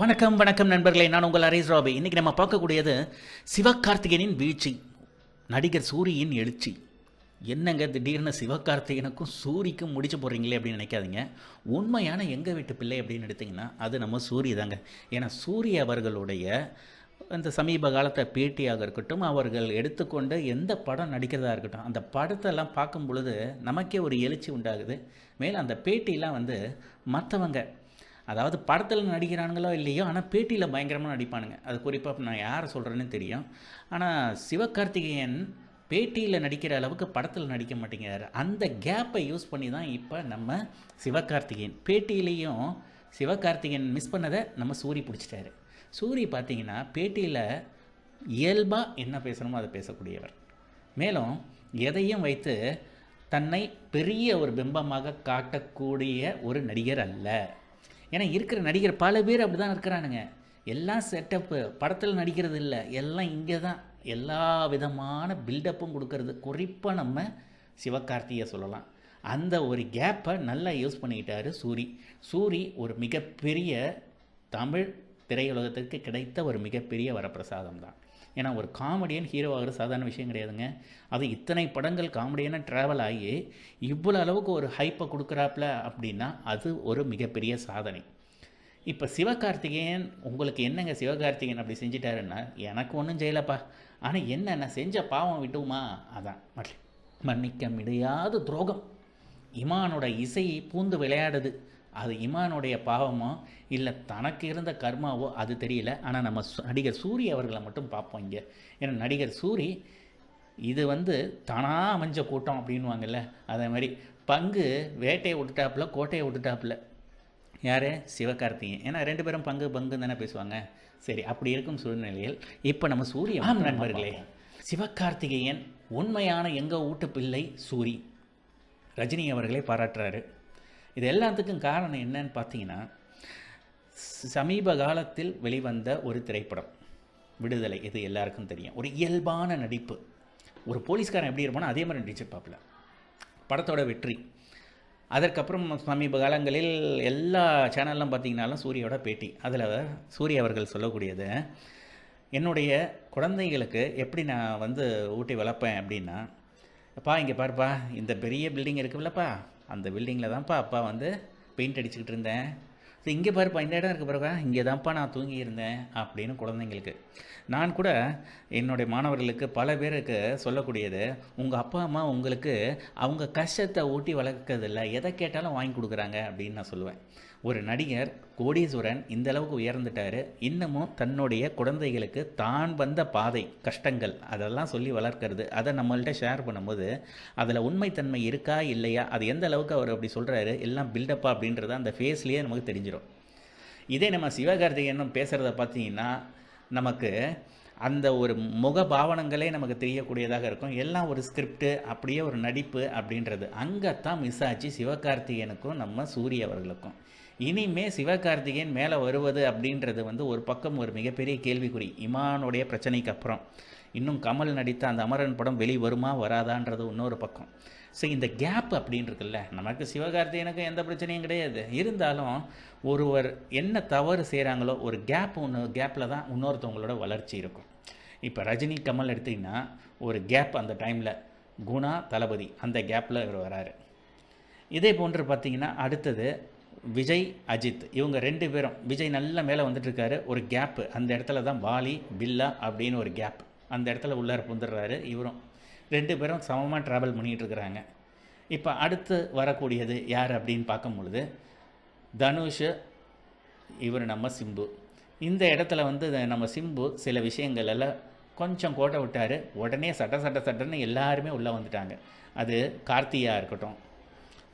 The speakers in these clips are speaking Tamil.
வணக்கம் வணக்கம் நண்பர்களே. நான் உங்கள் அரேஸ் ராபி. இன்றைக்கி நம்ம பார்க்கக்கூடியது சிவகார்த்திகேயனின் வீழ்ச்சி நடிகர் சூரியின் எழுச்சி. என்னங்க திடீர்னு சிவகார்த்திகேயனுக்கும் சூரிக்கும் முடிச்சு போடுறீங்களே அப்படின்னு நினைக்காதீங்க. உண்மையான எங்கள் வீட்டு பிள்ளை அப்படின்னு எடுத்திங்கன்னா அது நம்ம சூரிய தாங்க. ஏன்னா சூரிய அவர்களுடைய அந்த சமீப காலத்தை பேட்டியாக இருக்கட்டும் அவர்கள் எடுத்துக்கொண்டு எந்த படம் நடிக்கிறதா இருக்கட்டும் அந்த படத்தெல்லாம் பார்க்கும் பொழுது நமக்கே ஒரு எழுச்சி உண்டாகுது. மேலும் அந்த பேட்டிலாம் வந்து மற்றவங்க அதாவது படத்தில் நடிக்கிறானுங்களோ இல்லையோ ஆனால் பேட்டியில் பயங்கரமாக நடிப்பானுங்க. அது குறிப்பாக நான் யாரை சொல்கிறேன்னு தெரியும். ஆனால் சிவகார்த்திகேயன் பேட்டியில் நடிக்கிற அளவுக்கு படத்தில் நடிக்க மாட்டேங்கிறாரு. அந்த கேப்பை யூஸ் பண்ணி தான் இப்போ நம்ம சிவகார்த்திகேயன். பேட்டியிலையும் சிவகார்த்திகேயன் மிஸ் பண்ணதை நம்ம சூரி பிடிச்சிட்டாரு. சூரி பார்த்தீங்கன்னா பேட்டியில் இயல்பாக என்ன பேசணுமோ அதை பேசக்கூடியவர். மேலும் எதையும் வைத்து தன்னை பெரிய ஒரு பிம்பமாக காட்டக்கூடிய ஒரு நடிகர் அல்ல. ஏன்னா இருக்கிற நடிகர் பல பேர் அப்படி தான் இருக்கிறானுங்க. எல்லாம் செட்டப்பு படத்தில் நடிக்கிறது இல்லை. எல்லாம் இங்கே தான் எல்லா விதமான பில்டப்பும் கொடுக்கறது. குறிப்பாக நம்ம சிவகார்த்தியை சொல்லலாம். அந்த ஒரு கேப்பை நல்லா யூஸ் பண்ணிக்கிட்டாரு சூரி. சூரி ஒரு மிகப்பெரிய தமிழ் திரையுலகத்துக்கு கிடைத்த ஒரு மிகப்பெரிய வரப்பிரசாதம் தான் ஏன்னா ஒரு காமெடியன் ஹீரோ ஆகிற சாதாரண விஷயம் கிடையாதுங்க. அது இத்தனை படங்கள் காமெடியனாக ட்ராவல் ஆகி இவ்வளோ அளவுக்கு ஒரு ஹைப்பை கொடுக்குறாப்புல அப்படின்னா அது ஒரு மிகப்பெரிய சாதனை. இப்போ சிவகார்த்திகேயன் உங்களுக்கு என்னங்க சிவகார்த்திகேயன் அப்படி செஞ்சிட்டாருன்னா எனக்கு ஒன்றும் செய்யலப்பா. ஆனால் என்ன நான் செஞ்ச பாவம் விட்டுமா? அதான் மன்னிக்க முடியாத துரோகம். இமானோட இசை பூந்து விளையாடுது. அது இமானுடைய பாவமோ இல்லை தனக்கு இருந்த கர்மாவோ அது தெரியல. ஆனால் நம்ம நடிகர் சூரி அவர்களை மட்டும் பார்ப்போம் இங்கே. ஏன்னா நடிகர் சூரி இது வந்து தானா அமைஞ்ச கூட்டம் அப்படின்வாங்கல்ல அதே மாதிரி பங்கு வேட்டையை விட்டுட்டாப்புல கோட்டையை விட்டுட்டாப்புல. யார்? சிவகார்த்திகேயன். ஏன்னா ரெண்டு பேரும் பங்கு பங்கு தானே பேசுவாங்க. சரி அப்படி இருக்கும் சூழ்நிலையில் இப்போ நம்ம சூரிய ஆம் நண்பர்களே சிவகார்த்திகேயன் உண்மையான எங்கள் வீட்டு பிள்ளை சூரி. ரஜினி அவர்களே பாராட்டுறாரு. இது எல்லாத்துக்கும் காரணம் என்னன்னு பார்த்தீங்கன்னா சமீப காலத்தில் வெளிவந்த ஒரு திரைப்படம் விடுதலை இது எல்லாருக்கும் தெரியும். ஒரு இயல்பான நடிப்பு. ஒரு போலீஸ்காரன் எப்படி இருப்பானோ அதே மாதிரி நடிச்சிருப்பாப்புல படத்தோட வெற்றி. அதற்கப்புறம் சமீப காலங்களில் எல்லா சேனல்லாம் பார்த்தீங்கன்னாலும் சூரியோட பேட்டி. அதில் சூரிய அவர்கள் சொல்லக்கூடியது என்னுடைய குழந்தைகளுக்கு எப்படி நான் வந்து ஊட்டி வளர்ப்பேன் அப்படின்னா அப்பா இங்கே பாருப்பா இந்த பெரிய பில்டிங் இருக்குல்லப்பா. அந்த பில்டிங்கில் தான்ப்பா அப்பா வந்து பெயிண்ட் அடிச்சுக்கிட்டு இருந்தேன். ஸோ இங்கே பாருப்பா இந்த இடம் இருக்கு பாருப்பா. இங்கே தான்ப்பா நான் தூங்கியிருந்தேன் அப்படின்னு குழந்தைங்களுக்கு. நான் கூட என்னுடைய மாணவர்களுக்கு பல பேருக்கு சொல்லக்கூடியது உங்கள் அப்பா அம்மா உங்களுக்கு அவங்க கஷ்டத்தை ஊட்டி வளர்க்கறதில்ல. எதை கேட்டாலும் வாங்கி கொடுக்குறாங்க அப்படின்னு நான் சொல்லுவேன். ஒரு நடிகர் கோடீஸ்வரன் இந்த அளவுக்கு உயர்ந்துட்டாரு. இன்னமும் தன்னுடைய குழந்தைகளுக்கு தான் வந்த பாதை கஷ்டங்கள் அதெல்லாம் சொல்லி வளர்க்கறது அதை நம்மள்கிட்ட ஷேர் பண்ணும்போது அதில் உண்மைத்தன்மை இருக்கா இல்லையா அது எந்த அளவுக்கு அவர் அப்படி சொல்கிறாரு எல்லாம் பில்டப்பா அப்படின்றத அந்த ஃபேஸ்லேயே நமக்கு தெரிஞ்சிடும் இதே நம்ம சிவகார்த்திகேயனும் பேசுகிறத பார்த்தீங்கன்னா நமக்கு அந்த ஒரு முக பாவனங்களே நமக்கு தெரியக்கூடியதாக இருக்கும். எல்லாம் ஒரு ஸ்கிரிப்டு அப்படியே ஒரு நடிப்பு அப்படின்றது. அங்கே தான் மிஸ் ஆச்சு சிவகார்த்திகேயனுக்கும் நம்ம சூரிய அவர்களுக்கும். இனிமே சிவகார்த்திகேயன் மேலே வருவது அப்படின்றது வந்து ஒரு பக்கம் ஒரு மிகப்பெரிய கேள்விக்குறி. இமானுடைய பிரச்சனைக்கு அப்புறம். இன்னும் கமல் நடித்த அந்த அமரன் படம் வெளி வருமா வராதான்றது இன்னொரு பக்கம். ஸோ இந்த கேப் அப்படின்னு இருக்குல்ல நமக்கு சிவகார்த்திகேயனுக்கு எந்த பிரச்சனையும் கிடையாது. இருந்தாலும் ஒருவர் என்ன தவறு செய்கிறாங்களோ ஒரு கேப் ஒன்று கேப்பில் தான் இன்னொருத்தவங்களோட வளர்ச்சி இருக்கும். இப்போ ரஜினி கமல் எடுத்திங்கன்னா ஒரு கேப் அந்த டைமில் குணா தளபதி அந்த கேப்பில் இவர் வராரு. இதே போன்று பார்த்தீங்கன்னா அடுத்தது விஜய் அஜித் இவங்க ரெண்டு பேரும் விஜய் நல்ல மேலே வந்துட்டுருக்காரு. ஒரு கேப்பு அந்த இடத்துல தான் வாலி பில்லா அப்படின்னு ஒரு கேப் அந்த இடத்துல உள்ளார புந்துடுறாரு இவரும். ரெண்டு பேரும் சமமாக ட்ராவல் பண்ணிகிட்டு இருக்கிறாங்க இப்போ அடுத்து வரக்கூடியது யார் அப்படின்னு பார்க்கும் பொழுது தனுஷ் இவர் நம்ம சிம்பு. இந்த இடத்துல வந்து நம்ம சிம்பு சில விஷயங்கள் எல்லாம் கொஞ்சம் கோட்டை விட்டார். உடனே சட்ட சட்ட சட்டன்னு எல்லாருமே உள்ளே வந்துட்டாங்க. அது கார்த்தியாக இருக்கட்டும்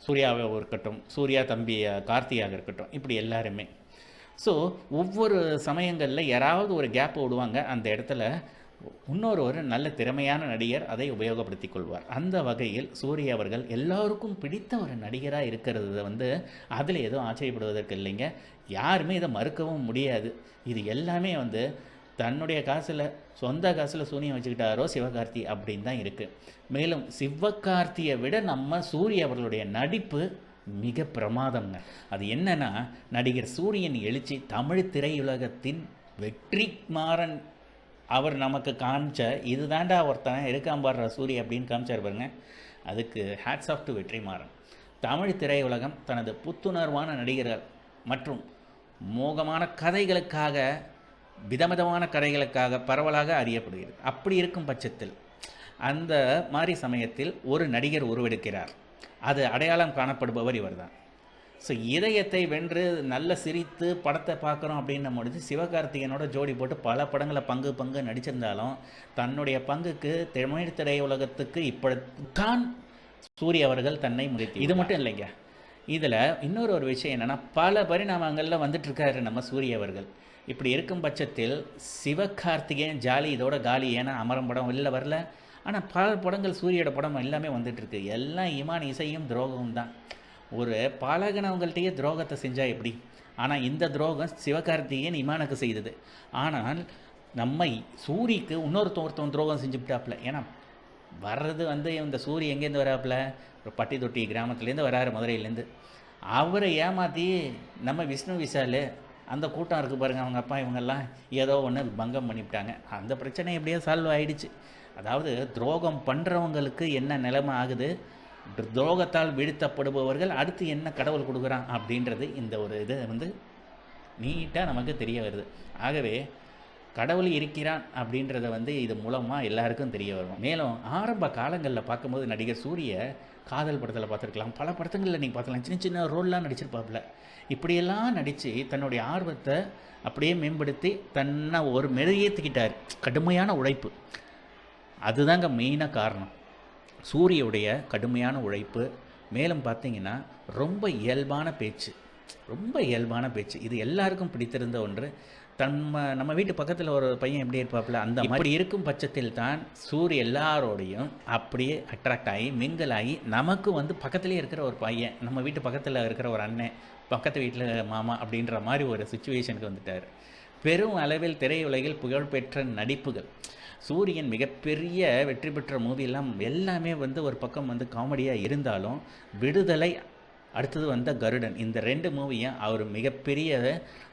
சூர்யாவாக இருக்கட்டும் சூர்யா தம்பி கார்த்தியாக இருக்கட்டும் இப்படி எல்லாருமே. ஸோ ஒவ்வொரு சமயங்களில் யாராவது ஒரு கேப் விடுவாங்க அந்த இடத்துல இன்னொரு ஒரு நல்ல திறமையான நடிகர் அதை உபயோகப்படுத்திக் கொள்வார். அந்த வகையில் சூர்யா அவர்கள் எல்லாருக்கும் பிடித்த ஒரு நடிகராக இருக்கிறது வந்து அதில் எதுவும் ஆச்சரியப்படுவதற்கு இல்லைங்க. யாருமே இதை மறுக்கவும் முடியாது. இது எல்லாமே வந்து தன்னுடைய காசில் சொந்த காசில் சூனியம் வச்சுக்கிட்டாரோ சிவகார்த்தி அப்படின்னு தான் இருக்குது மேலும் சிவகார்த்தியை விட நம்ம சூரிய அவர்களுடைய நடிப்பு மிக பிரமாதம்ங்க. அது என்னன்னா நடிகர் சூரியன் எழுச்சி தமிழ் திரையுலகத்தின் வெற்றி மாறன் அவர் நமக்கு காமிச்ச இதுதாண்டா ஒருத்தன் இருக்காம் பாடுற சூரிய அப்படின்னு காமிச்சார் பாருங்க. அதுக்கு hats off to Vetrimaaran. Tamil திரையுலகம் தனது புத்துணர்வான நடிகர்கள் மற்றும் மோகமான கதைகளுக்காக விதவிதமான கதைகளுக்காக பரவலாக அறியப்படுகிறது. அப்படி இருக்கும் பட்சத்தில் அந்த மாதிரி சமயத்தில் ஒரு நடிகர் உருவெடுக்கிறார். அது அடையாளம் காணப்படுபவர் இவர்தான். ஸோ இதயத்தை வென்று நல்ல சிரித்து படத்தை பார்க்குறோம் அப்படின்னும் பொழுது சிவகார்த்திகேயனோட ஜோடி போட்டு பல படங்களை பங்கு பங்கு நடிச்சிருந்தாலும் தன்னுடைய பங்குக்கு தமிழ் திரையுலகத்துக்கு இப்படித்தான் சூரிய அவர்கள் தன்னை முடித்து இது மட்டும் இல்லைங்க. இதில் இன்னொரு ஒரு விஷயம் என்னென்னா பல பரிணாமங்களில் வந்துட்டுருக்காரு நம்ம சூரிய அவர்கள். இப்படி இருக்கும் பட்சத்தில் சிவகார்த்திகேயன் ஜாலி இதோட காலி ஏன்னா அமரம் படம் வெளில வரல. ஆனால் பல படங்கள் சூரியோட படம் எல்லாமே வந்துட்டுருக்கு. எல்லாம் இமான் இசையும் துரோகமும் தான். ஒரு பழகினவங்கள்ட்டையே துரோகத்தை செஞ்சால் எப்படி? ஆனால் இந்த துரோகம் சிவகார்த்திகேயன் இமானுக்கு செய்தது. ஆனால் நம்மை சூரிக்கு இன்னொருத்தன் ஒருத்தன் துரோகம் செஞ்சுவிட்டாப்புல ஏன்னா வர்றது வந்து இந்த சூரிய எங்கேருந்து வராப்புல? ஒரு பட்டி தொட்டி கிராமத்துலேருந்து வராரு மதுரையிலேருந்து. அவரை ஏமாற்றி நம்ம விஷ்ணு விசால் அந்த கூட்டம் இருக்குது பாருங்கள் அவங்க அப்பா இவங்கெல்லாம் ஏதோ ஒன்று பங்கம் பண்ணிவிட்டாங்க. அந்த பிரச்சனை எப்படியோ சால்வ் ஆகிடுச்சு அதாவது துரோகம் பண்ணுறவங்களுக்கு என்ன நிலைமை ஆகுது? துரோகத்தால் வீழ்த்தப்படுபவர்கள் அடுத்து என்ன கடவுள் கொடுக்குறான் அப்படின்றது இந்த ஒரு இது வந்து நீட்டாக நமக்கு தெரிய வருது. ஆகவே கடவுள் இருக்கிறான் அப்படின்றத வந்து இது மூலமாக எல்லாருக்கும் தெரிய வரும் மேலும் ஆரம்ப காலங்களில் பார்க்கும்போது நடிகர் சூரிய காதல் படத்தில் பார்த்துருக்கலாம். பல படத்துங்களில் நீங்கள் பார்த்துக்கலாம் சின்ன சின்ன ரோல்லாம் நடிச்சிருப்பாப்புல. இப்படியெல்லாம் நடித்து தன்னுடைய ஆர்வத்தை அப்படியே மேம்படுத்தி தன்னை ஒரு மெருகேற்றிக்கிட்டார் கடுமையான உழைப்பு. அதுதாங்க மெயினாக காரணம். சூரியவுடைய கடுமையான உழைப்பு. மேலும் பார்த்தீங்கன்னா ரொம்ப இயல்பான பேச்சு. ரொம்ப இயல்பான பேச்சு. இது எல்லாருக்கும் பிடித்திருந்த ஒன்று. நம்ம நம்ம வீட்டு பக்கத்தில் ஒரு பையன் எப்படி இருப்பாப்புல அந்த மாதிரி இருக்கும் பட்சத்தில் தான் சூரிய எல்லாரோடையும் அப்படியே அட்ராக்ட் ஆகி மிங்கிள் ஆகி நமக்கு வந்து பக்கத்துலேயே இருக்கிற ஒரு பையன் நம்ம வீட்டு பக்கத்தில் இருக்கிற ஒரு அண்ணன் பக்கத்து வீட்டில் மாமா அப்படின்ற மாதிரி ஒரு சுச்சுவேஷனுக்கு வந்துட்டார். பெரும் அளவில் திரையுலகில் புகழ்பெற்ற நடிப்புகள். சூரியன் மிகப்பெரிய வெற்றி பெற்ற மூவியெல்லாம் எல்லாமே வந்து ஒரு பக்கம் வந்து காமெடியாக இருந்தாலும் விடுதலை அடுத்தது வந்த கருடன். இந்த ரெண்டு மூவியும் அவர் மிகப்பெரிய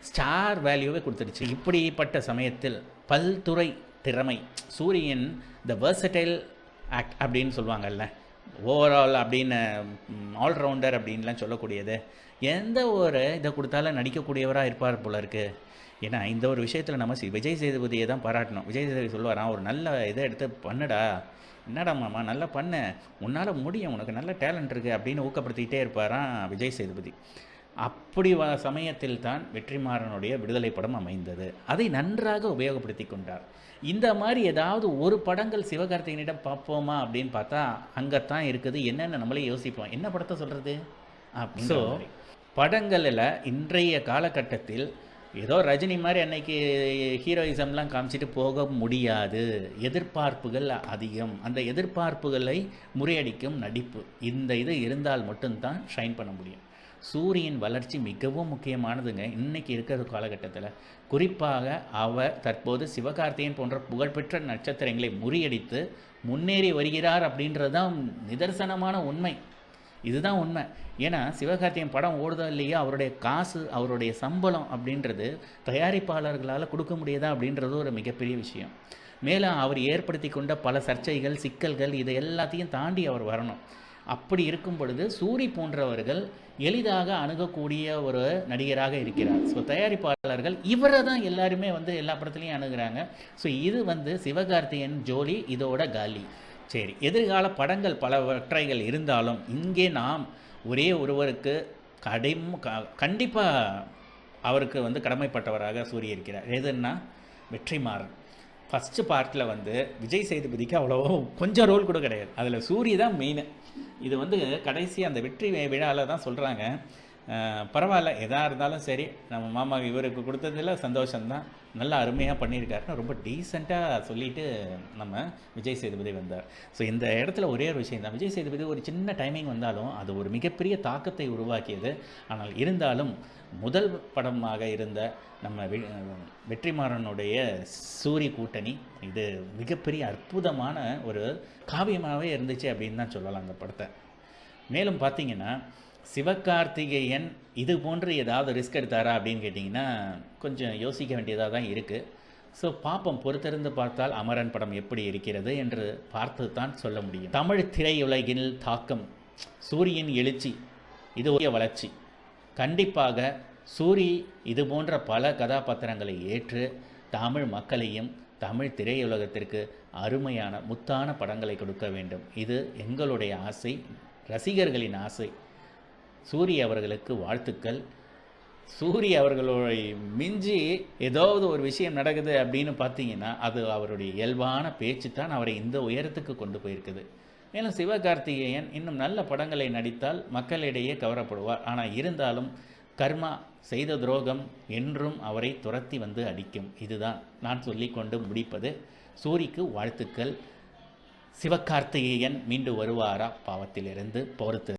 ஸ்டார் வேல்யூவே கொடுத்துருச்சு இப்படிப்பட்ட சமயத்தில் பல்துறை திறமை. சூரியன் த வெர்சடைல் ஆக்ட் அப்படின்னு சொல்லுவாங்கல்ல. ஓவரால் அப்படின்னு ஆல்ரவுண்டர் அப்படின்லாம் சொல்லக்கூடியது. எந்த ஒரு இதை கொடுத்தாலும் நடிக்கக்கூடியவராக இருப்பார் போல இருக்குது ஏன்னா இந்த ஒரு விஷயத்தில் நம்ம விஜய் சேதுபதியை தான் பாராட்டணும். விஜய் சேதுபதி சொல்லுவாராம் ஒரு நல்ல இதை எடுத்து பண்ணுடா. என்னடா மாமா நல்லா பண்ணு. உன்னால் முடியும். உனக்கு நல்ல டேலண்ட் இருக்குது அப்படின்னு ஊக்கப்படுத்திக்கிட்டே இருப்பாராம் விஜய் சேதுபதி. அப்படி வ சமயத்தில் தான் வெற்றிமாறனுடைய விடுதலை படம் அமைந்தது. அதை நன்றாக உபயோகப்படுத்தி கொண்டார். இந்த மாதிரி ஏதாவது ஒரு படங்கள் சிவகார்த்திகேயனிடம் பார்ப்போமா அப்படின்னு பார்த்தா அங்கே தான் இருக்குது. என்னென்னு நம்மளே யோசிப்போம். என்ன படத்தை சொல்கிறது ஸோ படங்களில் இன்றைய காலகட்டத்தில் ஏதோ ரஜினி மாதிரி அன்னைக்கு ஹீரோயிசம்லாம் காமிச்சிட்டு போக முடியாது. எதிர்பார்ப்புகள் அதிகம். அந்த எதிர்பார்ப்புகளை முறியடிக்கும் நடிப்பு. இந்த இது இருந்தால் மட்டும்தான் ஷைன் பண்ண முடியும். சூரியன் வளர்ச்சி மிகவும் முக்கியமானதுங்க. இன்னைக்கு இருக்கிற காலகட்டத்தில். குறிப்பாக அவர் தற்போது சிவகார்த்திகேயன் போன்ற புகழ்பெற்ற நட்சத்திரங்களை முறியடித்து முன்னேறி வருகிறார் அப்படின்றது தான் நிதர்சனமான உண்மை. இதுதான் உண்மை. ஏன்னா சிவகார்த்திகேயன் படம் ஓடுதோ இல்லையோ அவருடைய காசு அவருடைய சம்பளம் அப்படின்றது தயாரிப்பாளர்களால் கொடுக்க முடியாதா அப்படின்றது ஒரு மிகப்பெரிய விஷயம். மேலும் அவர் ஏற்படுத்தி கொண்ட பல சர்ச்சைகள் சிக்கல்கள் இது எல்லாத்தையும் தாண்டி அவர் வரணும். அப்படி இருக்கும் பொழுது சூரி போன்றவர்கள் எளிதாக அணுகக்கூடிய ஒரு நடிகராக இருக்கிறார். ஸோ தயாரிப்பாளர்கள் இவரை தான் எல்லாருமே வந்து எல்லா படத்துலையும் அணுகிறாங்க. ஸோ இது வந்து சிவகார்த்திகேயன் ஜோலி இதோட காலி. சரி எதிர்கால படங்கள் பலவற்றைகள் இருந்தாலும் இங்கே நாம் ஒரே ஒருவருக்கு கடைம் கண்டிப்பாக அவருக்கு வந்து கடமைப்பட்டவராக சூரிய இருக்கிறார் எதுன்னா வெற்றிமாறன். ஃபஸ்ட்டு பார்ட்டில் வந்து விஜய் சேதுபதிக்கு அவ்வளோ கொஞ்சம் ரோல் கூட கிடையாது. அதில் சூரிய தான் மெயின் இது வந்து கடைசி அந்த வெற்றி விழாவில் தான் சொல்கிறாங்க பரவாயில்ல. எதாக இருந்தாலும் சரி நம்ம மாமா இவருக்கு கொடுத்ததில் சந்தோஷம்தான். நல்லா அருமையாக பண்ணியிருக்காருன்னு ரொம்ப டீசெண்டாக சொல்லிட்டு நம்ம விஜய் சேதுபதி வந்தார். ஸோ இந்த இடத்துல ஒரே ஒரு விஷயம் தான் விஜய் சேதுபதி ஒரு சின்ன டைமிங் வந்தாலும் அது ஒரு மிகப்பெரிய தாக்கத்தை உருவாக்கியது. ஆனால் இருந்தாலும் முதல் படமாக இருந்த நம்ம வெ- வெற்றிமாறனுடைய சூரிய கூட்டணி இது மிகப்பெரிய அற்புதமான ஒரு காவியமாகவே இருந்துச்சு அப்படின்னு தான் சொல்லலாம் அந்த படத்தை. மேலும் பார்த்தீங்கன்னா சிவகார்த்திகேயன் இது போன்று ஏதாவது ரிஸ்க் எடுத்தாரா அப்படின்னு கேட்டிங்கன்னா கொஞ்சம் யோசிக்க வேண்டியதாக தான் இருக்குது ஸோ பாப்பம் பொறுத்திருந்து பார்த்தால் அமரன் படம் எப்படி இருக்கிறது என்று பார்த்து தான் சொல்ல முடியும். தமிழ் திரையுலகில் தாக்கம் சூரியன் எழுச்சி இது ஒரு வளர்ச்சி. கண்டிப்பாக சூரி இது போன்ற பல கதாபாத்திரங்களை ஏற்று தமிழ் மக்களையும் தமிழ் திரையுலகத்திற்கு அருமையான முத்தான படங்களை கொடுக்க வேண்டும். இது எங்களுடைய ஆசை ரசிகர்களின் ஆசை. சூரி அவர்களுக்கு வாழ்த்துக்கள். சூரி அவர்களுடைய மிஞ்சி ஏதாவது ஒரு விஷயம் நடக்குது அப்படின்னு பார்த்தீங்கன்னா அது அவருடைய இயல்பான பேச்சு தான் அவரை இந்த உயரத்துக்கு கொண்டு போயிருக்குது. மேலும் சிவகார்த்திகேயன் இன்னும் நல்ல படங்களை நடித்தால் மக்களிடையே கவரப்படுவார். ஆனால் இருந்தாலும் கர்மா செய்த துரோகம் என்றும் அவரை துரத்தி வந்து அடிக்கும். இதுதான் நான் சொல்லிக்கொண்டு முடிப்பது. சூரிக்கு வாழ்த்துக்கள். சிவகார்த்திகேயன் மீண்டு வருவாரா? பாவத்திலிருந்து பொறுத்து.